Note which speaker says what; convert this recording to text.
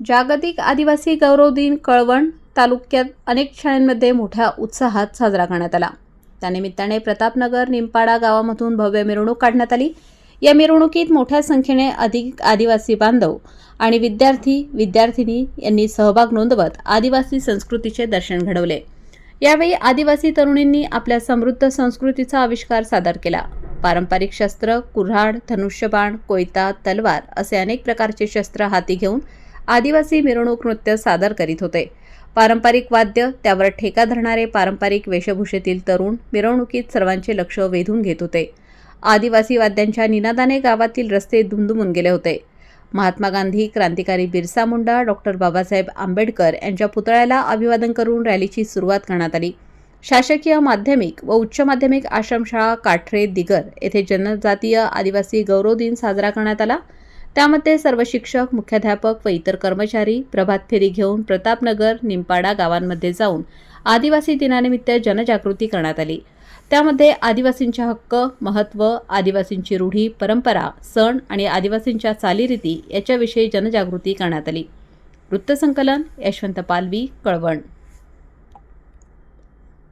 Speaker 1: जागतिक आदिवासी गौरव दिन कळवण तालुक्यात अनेक शाळांमध्ये मोठ्या उत्साहात साजरा करण्यात आला. त्यानिमित्ताने प्रतापनगर निंपाडा गावामधून भव्य मिरवणूक काढण्यात आली. या मिरवणुकीत मोठ्या संख्येने अधिक आदिवासी बांधव आणि विद्यार्थी विद्यार्थिनी यांनी सहभाग नोंदवत आदिवासी संस्कृतीचे दर्शन घडवले. यावेळी आदिवासी तरुणींनी आपल्या समृद्ध संस्कृतीचा आविष्कार सादर केला. पारंपरिक शस्त्र कुऱ्हाड धनुष्यबाण कोयता तलवार असे अनेक प्रकारचे शस्त्र हाती घेऊन आदिवासी मिरवणूक नृत्य सादर करीत होते. पारंपरिक वाद्य त्यावर ठेका धरणारे पारंपरिक वेशभूषेतील तरुण मिरवणुकीत सर्वांचे लक्ष वेधून घेत होते. आदिवासी वाद्यांच्या निनादाने गावातील रस्ते दुमदुमून गेले होते. महात्मा गांधी क्रांतिकारी बिरसा मुंडा डॉक्टर बाबासाहेब आंबेडकर यांच्या पुतळ्याला अभिवादन करून रॅलीची सुरुवात करण्यात आली. शासकीय माध्यमिक व उच्च माध्यमिक आश्रमशाळा काठरे दिगर येथे जनजातीय आदिवासी गौरव दिन साजरा करण्यात आला. त्यामध्ये सर्व शिक्षक मुख्याध्यापक व इतर कर्मचारी प्रभात फेरी घेऊन प्रतापनगर निंपाडा गावांमध्ये जाऊन आदिवासी दिनानिमित्त जनजागृती करण्यात आली. त्यामध्ये आदिवासींचे हक्क महत्त्व आदिवासींची रूढी परंपरा सण आणि आदिवासींच्या चालीरीती याच्याविषयी जनजागृती करण्यात आली. वृत्तसंकलन यशवंत पालवी कळवण.